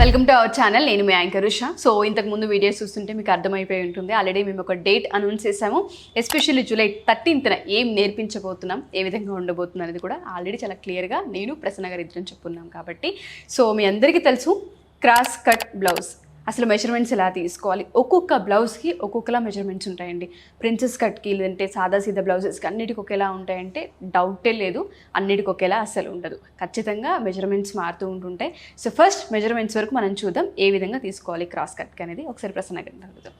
Welcome to our channel నేను మీ anchor Usha. So ఇంతకు ముందు వీడియోస్ చూస్తుంటే మీకు అర్థమైపోయి ఉంటుంది. ఆల్రెడీ మేము ఒక డేట్ అనౌన్స్ చేసాము. ఎస్పెషల్లీ జూలై థర్టీన్త్న ఏం నేర్పించబోతున్నాం ఏ విధంగా ఉండబోతున్నాం అనేది కూడా ఆల్రెడీ చాలా క్లియర్గా నేను ప్రసన్న గారు ఇద్దరం చెప్పున్నాం కాబట్టి. సో మీ అందరికీ తెలుసు క్రాస్ కట్ బ్లౌజ్ అసలు మెజర్మెంట్స్ ఎలా తీసుకోవాలి? ఒక్కొక్క బ్లౌజ్కి ఒక్కొక్కలా మెజర్మెంట్స్ ఉంటాయండి. ప్రిన్సెస్ కట్కి లేదంటే సాదా సీదా బ్లౌజెస్కి అన్నిటికి ఒకేలా ఉంటాయంటే డౌటే లేదు. అన్నిటికి ఒకేలా అసలు ఉండదు. ఖచ్చితంగా మెజర్మెంట్స్ మారుతూ ఉంటుంటాయి. సో ఫస్ట్ మెజర్మెంట్స్ వరకు మనం చూద్దాం ఏ విధంగా తీసుకోవాలి క్రాస్ కట్కి అనేది. ఒకసారి ప్రసన్న గారిని అడుగుదాం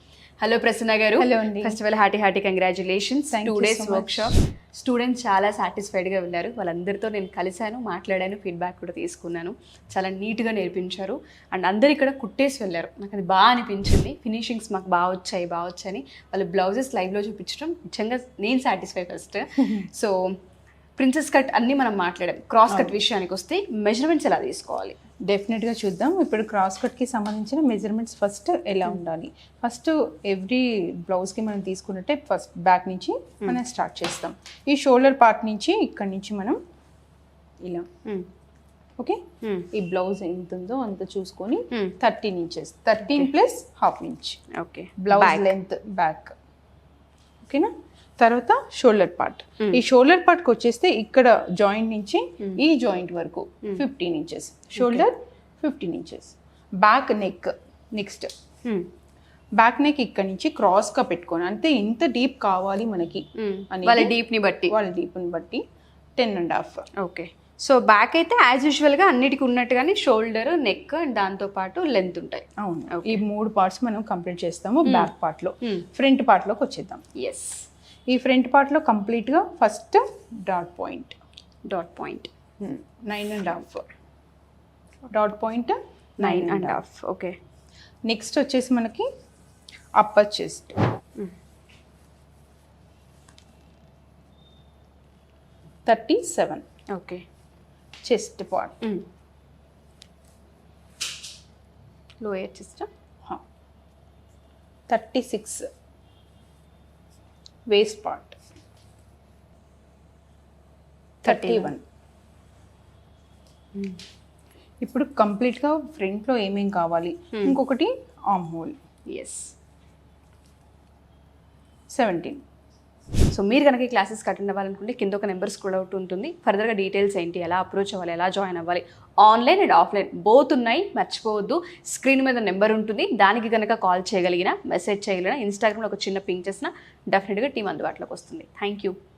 హలో ప్రసన్న గారు. అండి. First of all hearty hearty congratulations to days so much. Workshop students చాలా సాటిస్ఫైడ్గా వెళ్ళారు. వాళ్ళందరితో నేను కలిశాను మాట్లాడాను ఫీడ్బ్యాక్ కూడా తీసుకున్నాను. చాలా నీట్గా నేర్పించారు. అండ్ అందరు ఇక్కడ కుట్టేసి వెళ్ళారు. నాకు అది బాగా అనిపించింది. ఫినిషింగ్స్ మాకు బాగా వచ్చాయి బాగా వచ్చాయని. వాళ్ళు బ్లౌజెస్ లైవ్లో చూపించడం నిజంగా నేను satisfy first. So princess cut అన్నీ మనం మాట్లాడాం. క్రాస్ కట్ విషయానికి వస్తే మెజర్మెంట్స్ ఎలా తీసుకోవాలి? డెఫినెట్గా చూద్దాం. ఇప్పుడు క్రాస్ కట్కి సంబంధించిన మెజర్మెంట్స్ ఫస్ట్ ఎలా ఉండాలి? ఫస్ట్ ఎవ్రీ బ్లౌజ్కి మనం తీసుకున్నట్టే ఫస్ట్ బ్యాక్ నుంచి మనం స్టార్ట్ చేస్తాం. ఈ షోల్డర్ పార్ట్ నుంచి ఇక్కడ నుంచి మనం ఇలా. ఓకే ఈ బ్లౌజ్ ఎంత ఉందో అంత చూసుకొని Hmm. Thirteen inches thirteen plus half inch okay blouse length back ఓకేనా తర్వాత షోల్డర్ పార్ట్. ఈ షోల్డర్ పార్ట్కి వచ్చేస్తే ఇక్కడ జాయింట్ నుంచి ఈ జాయింట్ వరకు fifteen inches. Shoulder fifteen inches. Back neck next. Back neck ఇక్కడ నుంచి క్రాస్గా పెట్టుకొని అంటే ఇంత డీప్ కావాలి మనకి వాళ్ళ డీప్ని బట్టి. వాళ్ళ డీప్ని బట్టి ten and half. Okay. So back అయితే యాజ్ యూజువల్గా అన్నిటికీ ఉన్నట్టుగానే షోల్డర్ నెక్ అండ్ దాంతోపాటు లెంత్ ఉంటాయి. అవును. ఈ మూడు పార్ట్స్ మనం కంప్లీట్ చేస్తాము బ్యాక్ పార్ట్లో. ఫ్రంట్ పార్ట్లోకి వచ్చేద్దాం. ఎస్ ఈ ఫ్రంట్ పార్ట్లో కంప్లీట్గా first dot point. Dot point nine and half dot point nine and half okay next వచ్చేసి మనకి upper chest thirty seven okay chest part lower system thirty six waist part thirty one ఇప్పుడు కంప్లీట్గా ఫ్రంట్లో ఏమేం కావాలి? ఇంకొకటి arm hole. Yes seventeen so మీరు కనుక ఈ క్లాసెస్కి అటెండ్ అవ్వాలనుకుంటే కింద ఒక నెంబర్ స్క్రోల్ అవుట్ ఉంటుంది. ఫర్దర్గా డీటెయిల్స్ ఏంటి ఎలా అప్రోచ్ అవ్వాలి ఎలా జాయిన్ అవ్వాలి ఆన్లైన్ అండ్ ఆఫ్లైన్ బోత్ ఉన్నాయి. మర్చిపోవద్దు. స్క్రీన్ మీద నెంబర్ ఉంటుంది. దానికి కనుక కాల్ చేయగలిగిన మెసేజ్ చేయగలిగిన ఇన్స్టాగ్రామ్లో ఒక చిన్న పింక్ చేసిన డెఫినెట్గా టీం అందుబాటులోకి వస్తుంది. Thank you